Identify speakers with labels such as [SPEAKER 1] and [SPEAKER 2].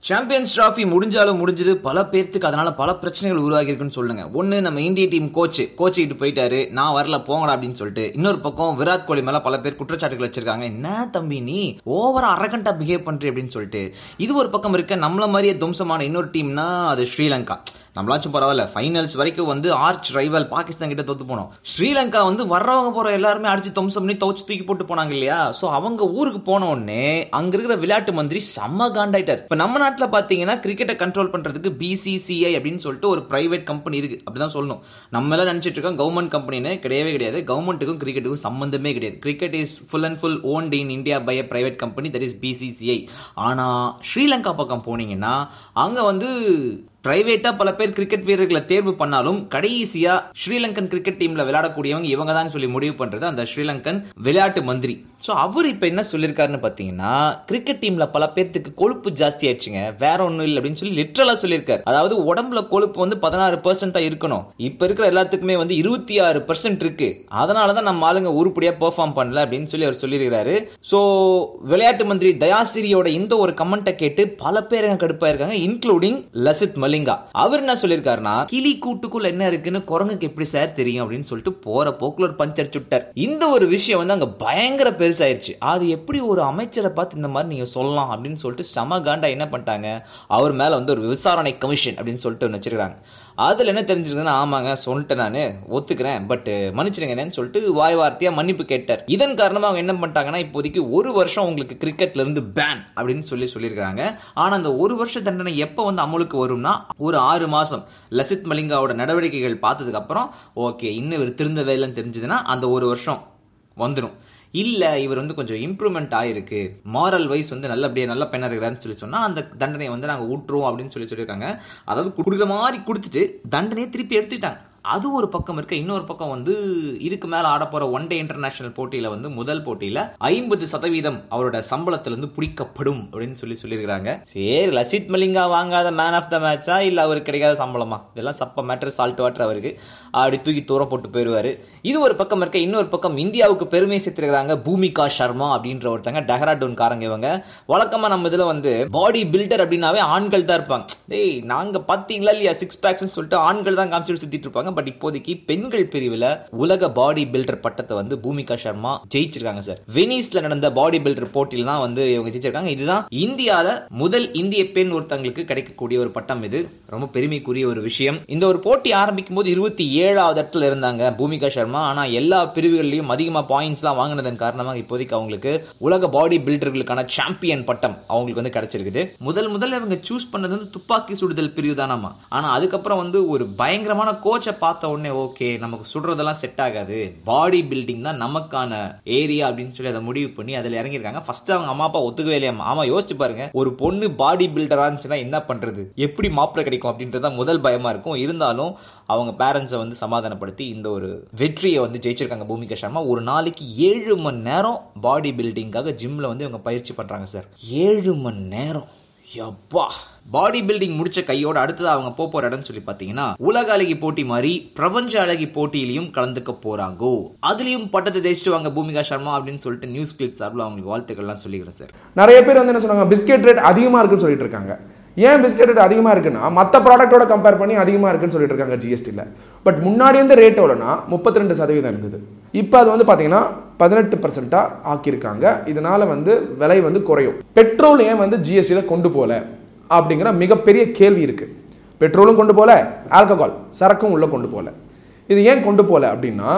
[SPEAKER 1] Champions trophy முடிஞ்சாலும் முடிஞ்சது. பல பேர்த்துக்கு அதனால பல பிரச்சனைகள் உருவாகி இருக்குன்னு சொல்லுங்க. ஒன்று நம்ம இந்திய டீம் கோச் கோச்சிக்கிட்டு போயிட்டாரு. நான் வரல போங்கடா அப்படின்னு சொல்லிட்டு. இன்னொரு பக்கம் விராட் கோலி மேல பல பேர் குற்றச்சாட்டுகள் வச்சிருக்காங்க. என்ன தம்பி நீ? ஓவரா அரகண்டா பிஹேவ் பண்றீ அப்படின்னு சொல்லிட்டு. இது ஒரு பக்கம் இருக்க நம்மள மாதிரியே துவம்சமான இன்னொரு டீம்னா அது ஸ்ரீலங்கா. நம்மளாச்சும் பரவாயில்ல. ஃபைனல்ஸ் வரைக்கும் வந்து ஆர்ச் ரைவல் பாகிஸ்தான் கிட்ட தோத்து போனோம். ஸ்ரீலங்கா வந்து வர்றவங்க போற எல்லாருமே அடிச்சு துவம்சம் பண்ணி துவச்சு தூக்கி போட்டு போனாங்க இல்லையா? சோ அவங்க ஊருக்கு போன உடனே அங்க இருக்கிற விளையாட்டு மந்திரி செம்ம காண்டாயிட்டார். இப்ப நம்ம நாட்டுல பாத்தீங்கன்னா கிரிக்கெட்டை கண்ட்ரோல் பண்றதுக்கு பிசிசிஐ அப்படின்னு சொல்லிட்டு ஒரு பிரைவேட் கம்பெனி இருக்கு. அப்படிதான் சொல்லணும். நம்ம எல்லாம் நினைச்சிட்டு இருக்கோம் கவர்மெண்ட் கம்பெனின்னு கிடையவே கிடையாது. கவர்மெண்ட்டுக்கும் கிரிக்கெட்டுக்கும் சம்பந்தமே கிடையாது. Cricket is full and full owned in India by uh private company that is BCCI ஆனா ஸ்ரீலங்கா பக்கம் போனீங்கன்னா அங்க வந்து பிரைவேட்டா பல பேர் கிரிக்கெட் வீரர்களை தேர்வு பண்ணாலும் கடைசியா ஸ்ரீலங்கன் கிரிக்கெட் டீம்ல விளையாடக்கூடியவங்க இவங்க தான் சொல்லி முடிவு பண்றது அந்த ஸ்ரீலங்கன் விளையாட்டு மந்திரி. ஸோ அவர் இப்போ என்ன சொல்லியிருக்காருன்னு பார்த்தீங்கன்னா கிரிக்கெட் டீம்ல பல பேர்த்துக்கு கொழுப்பு ஜாஸ்தி ஆயிடுச்சுங்க. வேற ஒன்றும் இல்லை அப்படின்னு சொல்லி லிட்ரலா சொல்லியிருக்காரு அதாவது உடம்புல கொழுப்பு வந்து பதினாறு பர்சன்ட் தான் இருக்கணும். இப்போ இருக்கிற எல்லாத்துக்குமே வந்து இருபத்தி ஆறு பர்சன்ட் இருக்கு. அதனாலதான் நம்ம ஆளுங்க உருப்படியாக பெர்ஃபார்ம் பண்ணல அப்படின்னு சொல்லி அவர் சொல்லியிருக்கிறாரு ஸோ விளையாட்டு மந்திரி தயாசிரியோட இந்த ஒரு கமெண்ட்டை கேட்டு பல பேர் கடுப்பாக இருக்காங்க இன்க்ளூடிங் லசித் மலிங்கா அவர் என்ன சொல்லியிருக்காருன்னா கிளி கூட்டுக்குள்ள என்ன இருக்குன்னு குரங்குக்கு எப்படி சார் தெரியும்? அப்படின்னு சொல்லிட்டு போற போக்குல ஒரு பஞ்சர் சுட்டர். இந்த ஒரு விஷயம் வந்து அங்க பயங்கர பெருசாயிருச்சு. அது எப்படி ஒரு அமைச்சரை பார்த்து இந்த மாதிரி நீங்க சொல்லலாம் அப்படின்னு சொல்லிட்டு சம காண்டா என்ன பண்ணிட்டாங்க? அவர் மேல வந்து ஒரு விசாரணை கமிஷன் அப்படின்னு சொல்லிட்டு ஒன்று வச்சிருக்காங்க. அதுல என்ன தெரிஞ்சிருக்குன்னா ஆமாங்க சொல்லிட்டேன் நான் ஒத்துக்கிறேன் பட் மன்னிச்சிருங்கன்னு சொல்லிட்டு வாய் வார்த்தையா மன்னிப்பு கேட்டார். இதன் காரணமா அவங்க என்ன பண்ணிட்டாங்கன்னா இப்போதைக்கு ஒரு வருஷம் உங்களுக்கு கிரிக்கெட்ல இருந்து பேன் அப்படின்னு சொல்லி சொல்லியிருக்காங்க ஆனா அந்த ஒரு வருஷ தண்டனை எப்போ வந்து அமலுக்கு வரும்னா ஒரு ஆறு மாசம் லசித் மலிங்காவோட நடவடிக்கைகள் பார்த்ததுக்கு அப்புறம் ஓகே இன்னும் இவர் திருந்த வேலைன்னு தெரிஞ்சதுன்னா அந்த ஒரு வருஷம் வந்துடும் இல்ல இவர் வந்து கொஞ்சம் இம்ப்ரூவ்மெண்ட் ஆயிருக்கு. மாரல் வைஸ் வந்து நல்லபடியா நல்ல பெண்ணா இருக்கிறாருன்னு சொல்லி சொன்னா அந்த தண்டனையை வந்து நாங்க ஊற்றுவோம் அப்படின்னு சொல்லி சொல்லியிருக்காங்க. அதாவது கொடுக்குற மாதிரி கொடுத்துட்டு தண்டனையை திருப்பி எடுத்துட்டாங்க அது ஒரு பக்கம் இருக்க இன்னொரு பக்கம் வந்து இதுக்கு மேல ஆடப்போகிற ஒன் டே இன்டர்நேஷனல் போட்டியில வந்து முதல் போட்டியில ஐம்பது சதவீதம் அவரோட சம்பளத்துல இருந்து பிடிக்கப்படும் அப்படின்னு சொல்லி சொல்லியிருக்காங்க சரி லசித் மலிங்கா வாங்காத மேன் ஆஃப் த மேட்சா இல்ல அவருக்கு கிடைக்காத சம்பளமா? இதெல்லாம் சப்ப மேட்டர் சால்ட் வாட்டர் அவருக்கு. அப்படி தூக்கி தூரம் போட்டு போயிருவாரு இது ஒரு பக்கம் இருக்க இன்னொரு பக்கம் இந்தியாவுக்கு பெருமை சேர்த்திருக்கிறாங்க பூமிகா சர்மா அப்படின்ற ஒருத்தங்க டெஹராடூன் காரங்க இவங்க. வழக்கமா நம்ம இதுல வந்து பாடி பில்டர் அப்படின்னாவே ஆண்கள் தான் இருப்பாங்க. டேய் நாங்க பாத்தீங்களா இல்லையா? சிக்ஸ் பேக்ஸ் சொல்லிட்டு ஆண்கள் தான் காமிச்சு சுத்திட்டு இருப்பாங்க. பட் இப்போதைக்கு பெண்கள் பிரிவுல உலக பாடி பில்டர் பட்டத்தை வந்து பூமிகா சர்மா ஜெயிச்சிருக்காங்க சார் வெனிஸ்ல நடந்த பாடி பில்டர் போட்டியில தான் வந்து இவங்க ஜெயிச்சிருக்காங்க. இதுதான் இந்தியால முதல் இந்திய பெண் ஒருத்தங்களுக்கு கிடைக்கக்கூடிய ஒரு பட்டம் இது. ரொம்ப பெருமைக்குரிய ஒரு விஷயம். இந்த ஒரு போட்டி ஆரம்பிக்கும் போது இருபத்தி ஏழாவது இடத்துல இருந்தாங்க பூமிகா சர்மா ஆனா எல்லா பிரிவுகள்லயும் அதிகமா பாயிண்ட்ஸ் எல்லாம் வாங்கினதன் காரணமாக இப்போதைக்கு அவங்களுக்கு உலக பாடி பில்டர்களுக்கான சாம்பியன் பட்டம் அவங்களுக்கு வந்து கிடைச்சிருக்குது. முதல் முதல்ல இவங்க சூஸ் பண்ணது வந்து துப்பாக்கி சுடுதல் பிரிவு தானாமா ஆனா அதுக்கப்புறம் வந்து ஒரு பயங்கரமான கோச்சை பார்த்த உடனே ஓகே நமக்கு சுடுறதெல்லாம் செட் ஆகாது. பாடி பில்டிங் தான் நமக்கான ஏரியா அப்படின்னு சொல்லி அதை முடிவு பண்ணி அதில் இறங்கியிருக்காங்க. ஃபர்ஸ்ட் அவங்க அம்மா அப்பா ஒத்துக்கவே இல்லையா? ஆமா யோசிச்சு பாருங்க. ஒரு பொண்ணு பாடி பில்டரா இருந்துச்சுன்னா என்ன பண்றது? எப்படி மாப்பிள்ள கிடைக்கும் அப்படின்றத முதல் பயமா இருக்கும். இருந்தாலும் அவங்க பேரண்ட்ஸை வந்து சமாதானப்படுத்தி இந்த ஒரு வெற்றியை வந்து ஜெயிச்சிருக்காங்க பூமிகா சர்மா ஒரு நாளைக்கு ஏழு மணி நேரம் பாடி பில்டிங்காக ஜிம்ல வந்து இவங்க பயிற்சி பண்றாங்க சார் ஏழு மணி நேரம். யப்பா. பாடி பில்டிங் முடிச்ச கையோட அடுத்தது அவங்க போக போற இடம்னு சொல்லி பாத்தீங்கன்னா உலக அழகி போட்டி மாதிரி பிரபஞ்ச அழகி போட்டியிலையும் கலந்துக்க போறாங்கோ. அதுலயும் பட்டத்தை ஜெயிச்சுட்டு வாங்க பூமிகா சர்மா அப்படின்னு சொல்லிட்டு நியூஸ் கிளிக் சார்பில் அவங்களுக்கு வாழ்த்துக்கள்லாம் சொல்லிக்கிறேன் சார்
[SPEAKER 2] நிறைய பேர் வந்து என்ன சொன்னாங்க பிஸ்கெட் ரேட் அதிகமாக இருக்குன்னு சொல்லிட்டு இருக்காங்க. ஏன் பிஸ்கெட் ரேட் அதிகமாக இருக்குன்னா மற்ற ப்ராடக்ட்டோட கம்பேர் பண்ணி அதிகமாக இருக்குன்னு சொல்லிட்டு இருக்காங்க ஜிஎஸ்டியில் பட் முன்னாடி இருந்த ரேட் எவ்வளோனா முப்பத்தி ரெண்டு சதவீதம் இருந்தது. இப்போ அது வந்து பார்த்தீங்கன்னா பதினெட்டு பர்சன்ட்டாக ஆக்கியிருக்காங்க. இதனால வந்து விலை வந்து குறையும். பெட்ரோல் ஏன் வந்து ஜிஎஸ்டியில் கொண்டு போகல? அப்படிங்கிற மிகப்பெரிய கேள்வி இருக்குது பெட்ரோலும் கொண்டு போகல ஆல்கஹால் சரக்கும் உள்ளே கொண்டு போகல. இது ஏன் கொண்டு போகல அப்படின்னா